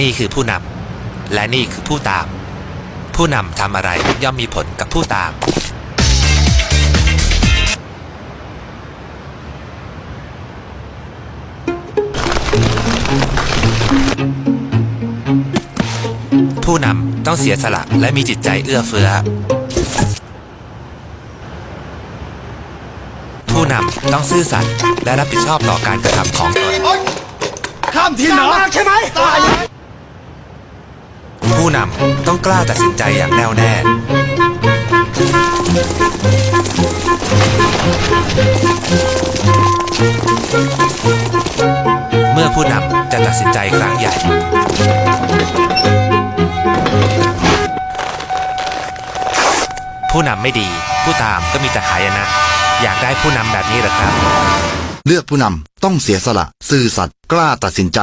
นี่คือผู้นำและนี่คือผู้ตาม ผู้นำทำอะไรย่อมมีผลกับผู้ตามผู้นำต้องเสียสละและมีจิตใจเอื้อเฟื้อ ผู้นำต้องซื่อสัตย์และรับผิดชอบต่อการกระทำของตนข้ามทีเหรอใช่ไหม ผู้นำต้องกล้าตัดสินใจอย่างแน่วแน่ เมื่อผู้นำจะตัดสินใจครั้งใหญ่ผู้นำไม่ดี ผู้ตามก็มีแต่หายนะ อยากได้ผู้นำแบบนี้หรอครับ เลือกผู้นำต้องเสียสละ ซื่อสัตย์กล้าตัดสินใจ